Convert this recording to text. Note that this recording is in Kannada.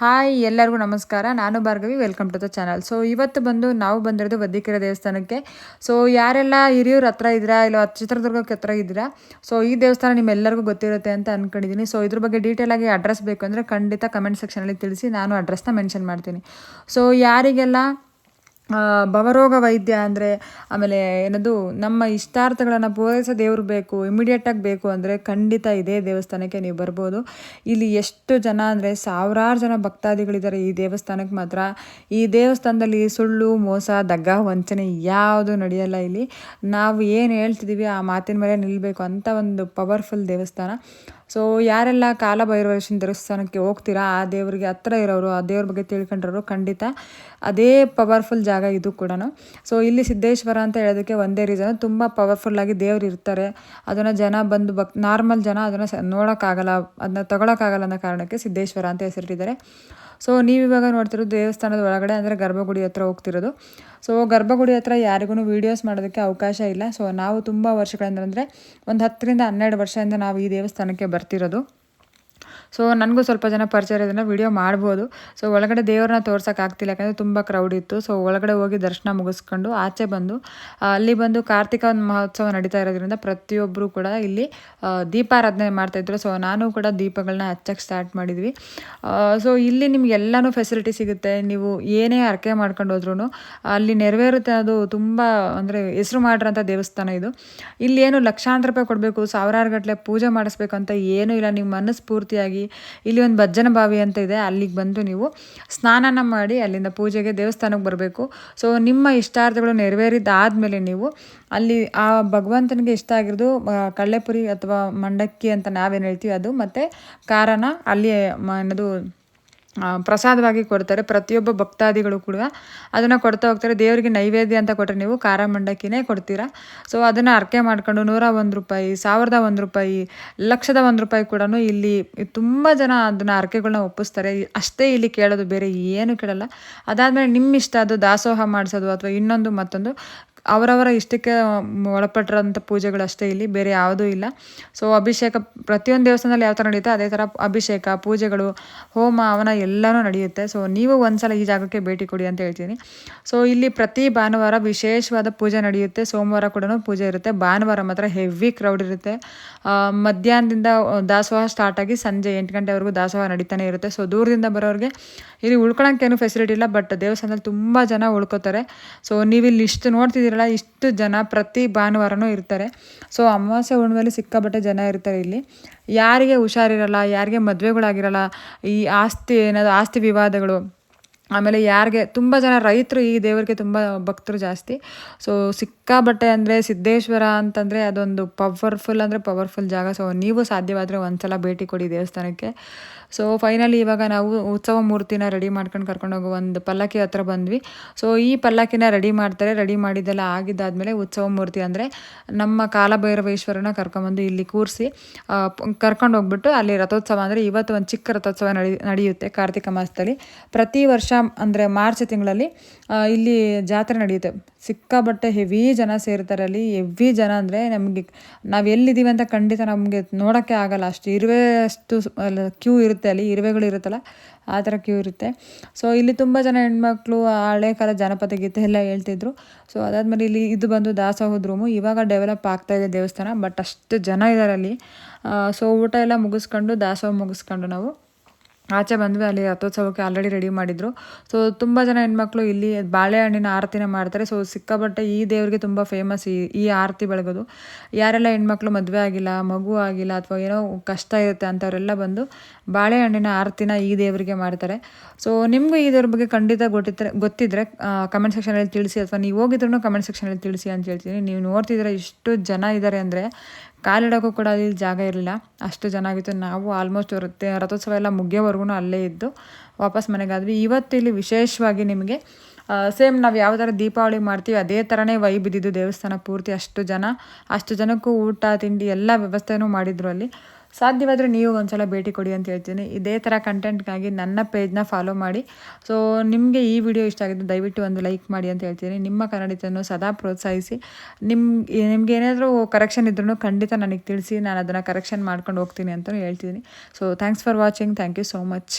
ಹಾಯ್, ಎಲ್ಲರಿಗೂ ನಮಸ್ಕಾರ. ನಾನು Bhargavi welcome to the channel so ಇವತ್ತು ಬಂದು ನಾವು ಬಂದಿರೋದು ವದ್ದಿಕೆರೆ ದೇವಸ್ಥಾನಕ್ಕೆ. ಸೊ ಯಾರೆಲ್ಲ ಹಿರಿಯೂರ ಹತ್ರ ಇದ್ದೀರಾ, ಇಲ್ಲ ಚಿತ್ರದುರ್ಗಕ್ಕೆ ಹತ್ರ ಇದ್ದೀರಾ ಸೊ ಈ ದೇವಸ್ಥಾನ ನಿಮ್ಮೆಲ್ಲರಿಗೂ ಗೊತ್ತಿರುತ್ತೆ ಅಂತ ಅಂದ್ಕೊಂಡಿದ್ದೀನಿ ಸೊ ಇದ್ರ ಬಗ್ಗೆ ಡೀಟೇಲ್ ಆಗಿ ಅಡ್ರೆಸ್ ಬೇಕು ಅಂದರೆ ಖಂಡಿತ ಕಮೆಂಟ್ ಸೆಕ್ಷನಲ್ಲಿ ತಿಳಿಸಿ ನಾನು ಅಡ್ರೆಸ್ನ ಮೆನ್ಷನ್ ಮಾಡ್ತೀನಿ. ಸೊ ಯಾರಿಗೆಲ್ಲ ಭವರೋಗ ವೈದ್ಯ ಅಂದರೆ ಆಮೇಲೆ ಏನದು, ನಮ್ಮ ಇಷ್ಟಾರ್ಥಗಳನ್ನು ಪೂರೈಸೋ ದೇವ್ರು ಬೇಕು ಇಮಿಡಿಯೇಟಾಗಿ ಬೇಕು ಅಂದರೆ ಖಂಡಿತ ಇದೇ ದೇವಸ್ಥಾನಕ್ಕೆ ನೀವು ಬರ್ಬೋದು. ಇಲ್ಲಿ ಎಷ್ಟು ಜನ ಅಂದರೆ ಸಾವಿರಾರು ಜನ ಭಕ್ತಾದಿಗಳಿದ್ದಾರೆ ಈ ದೇವಸ್ಥಾನಕ್ಕೆ ಮಾತ್ರ. ಈ ದೇವಸ್ಥಾನದಲ್ಲಿ ಸುಳ್ಳು, ಮೋಸ, ದಗ್ಗ, ವಂಚನೆ ಯಾವುದು ನಡೆಯಲ್ಲ ಇಲ್ಲಿ. ನಾವು ಏನು ಹೇಳ್ತಿದ್ದೀವಿ ಆ ಮಾತಿನ ಮೇಲೆ ನಿಲ್ಲಬೇಕು ಅಂತ ಒಂದು ಪವರ್ಫುಲ್ ದೇವಸ್ಥಾನ. ಸೊ ಯಾರೆಲ್ಲ ಕಾಲಭೈರವೇಶ್ವರ ದೇವಸ್ಥಾನಕ್ಕೆ ಹೋಗ್ತೀರಾ, ಆ ದೇವರಿಗೆ ಹತ್ರ ಇರೋರು, ಆ ದೇವ್ರ ಬಗ್ಗೆ ತಿಳ್ಕೊಂಡಿರೋರು ಖಂಡಿತ ಅದೇ ಪವರ್ಫುಲ್ ಜಾಗ ಇದು ಕೂಡ ಸೊ ಇಲ್ಲಿ ಸಿದ್ದೇಶ್ವರ ಅಂತ ಹೇಳೋದಕ್ಕೆ ಒಂದೇ ರೀಸನ್ ತುಂಬ ಪವರ್ಫುಲ್ಲಾಗಿ ದೇವ್ರು ಇರ್ತಾರೆ. ಅದನ್ನು ಜನ ಬಂದು ಬಕ್ ನಾರ್ಮಲ್ ಜನ ಅದನ್ನು ಸ, ನೋಡೋಕ್ಕಾಗಲ್ಲ, ಅದನ್ನ ತಗೊಳಕ್ಕಾಗಲ್ಲ ಅನ್ನೋ ಕಾರಣಕ್ಕೆ ಸಿದ್ದೇಶ್ವರ ಅಂತ ಹೆಸರಿಟ್ಟಿದ್ದಾರೆ. ಸೊ ನೀವು ಇವಾಗ ನೋಡ್ತಿರೋದು ದೇವಸ್ಥಾನದ ಒಳಗಡೆ, ಅಂದರೆ ಗರ್ಭಗುಡಿ ಹತ್ರ ಹೋಗ್ತಿರೋದು. ಸೊ ಗರ್ಭಗುಡಿ ಹತ್ರ ಯಾರಿಗೂ ವೀಡಿಯೋಸ್ ಮಾಡೋದಕ್ಕೆ ಅವಕಾಶ ಇಲ್ಲ. ಸೊ ನಾವು ತುಂಬ ವರ್ಷಗಳಿಂದ, ಅಂದರೆ ಒಂದು ಹತ್ತರಿಂದ ಹನ್ನೆರಡು ವರ್ಷದಿಂದ ನಾವು ಈ ದೇವಸ್ಥಾನಕ್ಕೆ ಬರ್ತಿರೋದು? ಸೊ ನನಗೂ ಸ್ವಲ್ಪ ಜನ ಪರಿಚಯ ಇರೋದನ್ನ ವಿಡಿಯೋ ಮಾಡ್ಬೋದು. ಸೊ ಒಳಗಡೆ ದೇವ್ರನ್ನ ತೋರ್ಸೋಕ್ಕಾಗ್ತಿಲ್ಲ ಯಾಕಂದರೆ ತುಂಬ ಕ್ರೌಡ್ ಇತ್ತು. ಸೊ ಒಳಗಡೆ ಹೋಗಿ ದರ್ಶನ ಮುಗಿಸ್ಕೊಂಡು ಆಚೆ ಬಂದು ಅಲ್ಲಿ ಬಂದು ಕಾರ್ತಿಕ ಮಹೋತ್ಸವ ನಡೀತಾ ಇರೋದ್ರಿಂದ ಪ್ರತಿಯೊಬ್ಬರು ಕೂಡ ಇಲ್ಲಿ ದೀಪಾರಾಧನೆ ಮಾಡ್ತಾಯಿದ್ರು ಸೊ ನಾನು ಕೂಡ ದೀಪಗಳನ್ನ ಹಚ್ಚಕ್ಕೆ ಸ್ಟಾರ್ಟ್ ಮಾಡಿದ್ವಿ. ಸೊ ಇಲ್ಲಿ ನಿಮ್ಗೆ ಎಲ್ಲನೂ ಫೆಸಿಲಿಟಿ ಸಿಗುತ್ತೆ. ನೀವು ಏನೇ ಅರ್ಕೆ ಮಾಡ್ಕೊಂಡು ಹೋದ್ರೂ ಅಲ್ಲಿ ನೆರವೇರುತ್ತೆ ಅದು ತುಂಬ ಅಂದರೆ ಹೆಸರು ಮಾಡಿರೋಂಥ ದೇವಸ್ಥಾನ ಇದು. ಇಲ್ಲಿ ಏನು ಲಕ್ಷಾಂತರ ರೂಪಾಯಿ ಕೊಡಬೇಕು, ಸಾವಿರಾರು ಗಟ್ಟಲೆ ಪೂಜೆ ಮಾಡಿಸ್ಬೇಕಂತ ಏನೂ ಇಲ್ಲ. ನಿಮ್ಮ ಮನಸ್ಫೂರ್ತಿಯಾಗಿ ಇಲ್ಲಿ ಒಂದು ಭಜ್ಜನ ಬಾವಿ ಅಂತ ಇದೆ. ಅಲ್ಲಿಗೆ ಬಂದು ನೀವು ಸ್ನಾನನ ಮಾಡಿ ಅಲ್ಲಿಂದ ಪೂಜೆಗೆ ದೇವಸ್ಥಾನಕ್ಕೆ ಬರಬೇಕು. ಸೊ ನಿಮ್ಮ ಇಷ್ಟಾರ್ಥಗಳು ನೆರವೇರಿದ್ದಾದಮೇಲೆ ನೀವು ಅಲ್ಲಿ ಆ ಭಗವಂತನಿಗೆ ಇಷ್ಟ ಆಗಿರೋದು ಕಳ್ಳೆಪುರಿ ಅಥವಾ ಮಂಡಕ್ಕಿ ಅಂತ ನಾವೇನು ಹೇಳ್ತೀವಿ ಅದು, ಮತ್ತು ಖಾರನ ಅಲ್ಲಿ ಏನದು ಪ್ರಸಾದವಾಗಿ ಕೊಡ್ತಾರೆ. ಪ್ರತಿಯೊಬ್ಬ ಭಕ್ತಾದಿಗಳು ಕೂಡ ಅದನ್ನು ಕೊಡ್ತಾ ಹೋಗ್ತಾರೆ. ದೇವರಿಗೆ ನೈವೇದ್ಯ ಅಂತ ಕೊಟ್ಟರೆ ನೀವು ಖಾರ ಮಂಡಕ್ಕಿನೇ ಕೊಡ್ತೀರಾ? ಸೊ ಅದನ್ನು ಅರ್ಕೆ ಮಾಡ್ಕೊಂಡು ನೂರ ಒಂದು ರೂಪಾಯಿ, ಸಾವಿರದ ಒಂದು ರೂಪಾಯಿ, ಲಕ್ಷದ ಒಂದು ರೂಪಾಯಿ ಕೂಡ ಇಲ್ಲಿ ತುಂಬ ಜನ ಅದನ್ನು ಅರ್ಕೆಗಳನ್ನ ಒಪ್ಪಿಸ್ತಾರೆ. ಅಷ್ಟೇ ಇಲ್ಲಿ ಕೇಳೋದು ಬೇರೆ ಏನು ಕೇಳಲ್ಲ. ಅದಾದಮೇಲೆ ನಿಮ್ಮ ಇಷ್ಟ ಅದು ದಾಸೋಹ ಮಾಡಿಸೋದು ಅಥವಾ ಇನ್ನೊಂದು ಮತ್ತೊಂದು ಅವರವರ ಇಷ್ಟಕ್ಕೆ ಒಳಪಟ್ಟಿರೋಂಥ ಪೂಜೆಗಳು ಅಷ್ಟೇ ಇಲ್ಲಿ, ಬೇರೆ ಯಾವುದೂ ಇಲ್ಲ. ಸೊ ಅಭಿಷೇಕ ಪ್ರತಿಯೊಂದು ದೇವಸ್ಥಾನದಲ್ಲಿ ಯಾವ ಥರ ನಡೆಯುತ್ತೆ ಅದೇ ಥರ ಅಭಿಷೇಕ, ಪೂಜೆಗಳು, ಹೋಮ ಅವನ ಎಲ್ಲನೂ ನಡೆಯುತ್ತೆ. ಸೊ ನೀವು ಒಂದ್ಸಲ ಈ ಜಾಗಕ್ಕೆ ಭೇಟಿ ಕೊಡಿ ಅಂತ ಹೇಳ್ತೀನಿ. ಸೊ ಇಲ್ಲಿ ಪ್ರತಿ ಭಾನುವಾರ ವಿಶೇಷವಾದ ಪೂಜೆ ನಡೆಯುತ್ತೆ. ಸೋಮವಾರ ಕೂಡ ಪೂಜೆ ಇರುತ್ತೆ. ಭಾನುವಾರ ಮಾತ್ರ ಹೆವಿ ಕ್ರೌಡ್ ಇರುತ್ತೆ. ಮಧ್ಯಾಹ್ನದಿಂದ ದಾಸೋಹ ಸ್ಟಾರ್ಟ್ ಆಗಿ ಸಂಜೆ ಎಂಟು ಗಂಟೆವರೆಗೂ ದಾಸೋಹ ನಡೀತಾನೆ ಇರುತ್ತೆ. ಸೊ ದೂರದಿಂದ ಬರೋರಿಗೆ ಇಲ್ಲಿ ಉಳ್ಕೊಳಕ್ಕೇನು ಫೆಸಿಲಿಟಿ ಇಲ್ಲ ಬಟ್ ದೇವಸ್ಥಾನದಲ್ಲಿ ತುಂಬ ಜನ ಉಳ್ಕೋತಾರೆ. ಸೊ ನೀವು ಇಲ್ಲಿ ಇಷ್ಟು ನೋಡ್ತಿದ್ದೀರಲ್ಲ ಇಷ್ಟು ಜನ ಪ್ರತಿ ಭಾನುವಾರನೂ ಇರ್ತಾರೆ. ಸೊ ಅಮಾವಾಸ್ಯೆ ಹುಣ್ಣಿಮೆಯಲ್ಲಿ ಸಿಕ್ಕಾಪಟ್ಟೆ ಜನ ಇರ್ತಾರೆ ಇಲ್ಲಿ. ಯಾರಿಗೆ ಹುಷಾರಿರಲ್ಲ, ಯಾರಿಗೆ ಮದುವೆಗಳಾಗಿರಲ್ಲ, ಈ ಆಸ್ತಿ ಏನಾದ್ರು ಆಸ್ತಿ ವಿವಾದಗಳು ಆಮೇಲೆ ಯಾರಿಗೆ, ತುಂಬ ಜನ ರೈತರು ಈ ದೇವರಿಗೆ ತುಂಬ ಭಕ್ತರು ಜಾಸ್ತಿ. ಸೊ ಸಿಕ್ಕಾಬಟ್ಟೆ ಅಂದರೆ ಸಿದ್ದೇಶ್ವರ ಅಂತಂದರೆ ಅದೊಂದು ಪವರ್ಫುಲ್ ಅಂದರೆ ಪವರ್ಫುಲ್ ಜಾಗ. ಸೊ ನೀವು ಸಾಧ್ಯವಾದರೆ ಒಂದು ಸಲ ಭೇಟಿ ಕೊಡಿ ದೇವಸ್ಥಾನಕ್ಕೆ. ಸೊ ಫೈನಲಿ ಇವಾಗ ನಾವು ಉತ್ಸವ ಮೂರ್ತಿನ ರೆಡಿ ಮಾಡ್ಕೊಂಡು ಕರ್ಕೊಂಡು ಹೋಗೋ ಒಂದು ಪಲ್ಲಕ್ಕಿ ಹತ್ರ ಬಂದ್ವಿ. ಸೊ ಈ ಪಲ್ಲಕ್ಕಿನ ರೆಡಿ ಮಾಡ್ತಾರೆ. ರೆಡಿ ಮಾಡಿದ್ದೆಲ್ಲ ಆಗಿದ್ದಾದಮೇಲೆ ಉತ್ಸವ ಮೂರ್ತಿ ಅಂದರೆ ನಮ್ಮ ಕಾಲಭೈರವೇಶ್ವರನ ಕರ್ಕೊಂಬಂದು ಇಲ್ಲಿ ಕೂರಿಸಿ ಕರ್ಕೊಂಡು ಹೋಗ್ಬಿಟ್ಟು ಅಲ್ಲಿ ರಥೋತ್ಸವ ಅಂದರೆ ಇವತ್ತು ಒಂದು ಚಿಕ್ಕ ರಥೋತ್ಸವ ನಡಿ, ನಡೆಯುತ್ತೆ ಕಾರ್ತಿಕ ಮಾಸದಲ್ಲಿ. ಪ್ರತಿ ವರ್ಷ ಅಂದರೆ ಮಾರ್ಚ್ ತಿಂಗಳಲ್ಲಿ ಇಲ್ಲಿ ಜಾತ್ರೆ ನಡೆಯುತ್ತೆ. ಸಿಕ್ಕಾಬಟ್ಟೆ ಹೆವಿ ಜನ ಸೇರ್ತಾರೆ ಅಲ್ಲಿ. ಹೆವಿ ಜನ ಅಂದರೆ ನಮಗೆ, ನಾವು ಎಲ್ಲಿದ್ದೀವಿ ಅಂತ ಖಂಡಿತ ನಮಗೆ ನೋಡೋಕ್ಕೆ ಆಗಲ್ಲ. ಅಷ್ಟು ಇರುವೆ ಅಷ್ಟು ಕ್ಯೂ ಇರುತ್ತೆ ಅಲ್ಲಿ. ಇರುವೆಗಳು ಇರುತ್ತಲ್ಲ, ಆ ಥರ ಕ್ಯೂ ಇರುತ್ತೆ. ಸೊ ಇಲ್ಲಿ ತುಂಬ ಜನ ಹೆಣ್ಮಕ್ಳು ಹಳೆ ಕಾಲ ಜನಪದ ಗೀತೆ ಎಲ್ಲ ಹೇಳ್ತಿದ್ರು. ಸೊ ಅದಾದಮೇಲೆ ಇಲ್ಲಿ ಇದು ಬಂದು ದಾಸೋಹದ ರೂಮು ಇವಾಗ ಡೆವಲಪ್ ಆಗ್ತಾ ಇದೆ ದೇವಸ್ಥಾನ ಬಟ್ ಅಷ್ಟು ಜನ ಇದ್ದಾರೆ ಅಲ್ಲಿ. ಸೊ ಊಟ ಎಲ್ಲ ಮುಗಿಸ್ಕೊಂಡು, ದಾಸೋಹ ಮುಗಿಸ್ಕೊಂಡು ನಾವು ಆಚೆ ಬಂದ್ವಿ, ಅಲ್ಲಿ ರಥೋತ್ಸವಕ್ಕೆ ಆಲ್ರೆಡಿ ರೆಡಿ ಮಾಡಿದ್ರು. ಸೊ ತುಂಬ ಜನ ಹೆಣ್ಮಕ್ಳು ಇಲ್ಲಿ ಬಾಳೆಹಣ್ಣಿನ ಆರತಿನ ಮಾಡ್ತಾರೆ. ಸೊ ಸಿಕ್ಕಾಪಟ್ಟೆ ಈ ದೇವರಿಗೆ ತುಂಬ ಫೇಮಸ್ ಈ ಈ ಆರತಿ ಬೆಳಗೋದು. ಯಾರೆಲ್ಲ ಹೆಣ್ಮಕ್ಳು ಮದುವೆ ಆಗಿಲ್ಲ, ಮಗು ಆಗಿಲ್ಲ, ಅಥವಾ ಏನೋ ಕಷ್ಟ ಇರುತ್ತೆ ಅಂಥವರೆಲ್ಲ ಬಂದು ಬಾಳೆಹಣ್ಣಿನ ಆರತಿನ ಈ ದೇವರಿಗೆ ಮಾಡ್ತಾರೆ. ಸೊ ನಿಮಗೂ ಈ ದೇವ್ರ ಬಗ್ಗೆ ಖಂಡಿತ ಗೊತ್ತಿದ್ರೆ ಗೊತ್ತಿದ್ರೆ ಕಮೆಂಟ್ ಸೆಕ್ಷನಲ್ಲಿ ತಿಳಿಸಿ, ಅಥವಾ ನೀವು ಹೋಗಿದ್ರು ಕಮೆಂಟ್ ಸೆಕ್ಷನಲ್ಲಿ ತಿಳಿಸಿ ಅಂತ ಹೇಳ್ತೀನಿ. ನೀವು ನೋಡ್ತಿದ್ರೆ ಇಷ್ಟು ಜನ ಇದ್ದಾರೆ ಅಂದರೆ ಕಾಲಿಡೋಕ್ಕೂ ಕೂಡ ಅಲ್ಲಿ ಜಾಗ ಇರಲಿಲ್ಲ. ಅಷ್ಟು ಚೆನ್ನಾಗಿತ್ತು ನಾವು ಆಲ್ಮೋಸ್ಟ್ ಬರುತ್ತೆ ರಥೋತ್ಸವ ಎಲ್ಲ ಮುಗಿಯೋವರೆಗೂ ಅಲ್ಲೇ ಇದ್ದು ವಾಪಸ್ ಮನೆಗಾದ್ವಿ ಇವತ್ತು ಇಲ್ಲಿ ವಿಶೇಷವಾಗಿ ನಿಮಗೆ ಸೇಮ್ ನಾವು ಯಾವ ಥರ ದೀಪಾವಳಿ ಮಾಡ್ತೀವಿ, ಅದೇ ಥರನೇ ವೈ ಬಿದ್ದಿದ್ದು ದೇವಸ್ಥಾನ ಪೂರ್ತಿ. ಅಷ್ಟು ಜನ ಅಷ್ಟು ಜನಕ್ಕೂ ಊಟ, ತಿಂಡಿ ಎಲ್ಲ ವ್ಯವಸ್ಥೆನೂ ಮಾಡಿದ್ರು ಅಲ್ಲಿ. ಸಾಧ್ಯವಾದರೆ ನೀವು ಒಂದ್ಸಲ ಭೇಟಿ ಕೊಡಿ ಅಂತ ಹೇಳ್ತೀನಿ. ಇದೇ ಥರ ಕಂಟೆಂಟ್ಗಾಗಿ ನನ್ನ ಪೇಜ್ನ ಫಾಲೋ ಮಾಡಿ. ಸೊ ನಿಮಗೆ ಈ ವಿಡಿಯೋ ಇಷ್ಟ ಆಗಿದ್ದು ದಯವಿಟ್ಟು ಒಂದು ಲೈಕ್ ಮಾಡಿ ಅಂತ ಹೇಳ್ತೀನಿ. ನಿಮ್ಮ ಕನ್ನಡಿತನ್ನು ಸದಾ ಪ್ರೋತ್ಸಾಹಿಸಿ. ನಿಮ್ಮ ನಿಮ್ಗೆ ಏನಾದರೂ ಕರೆಕ್ಷನ್ ಇದ್ರೂ ಖಂಡಿತ ನನಗೆ ತಿಳಿಸಿ. ನಾನು ಅದನ್ನು ಕರೆಕ್ಷನ್ ಮಾಡ್ಕೊಂಡು ಹೋಗ್ತೀನಿ ಅಂತಲೂ ಹೇಳ್ತೀನಿ. So thanks for watching thank you so much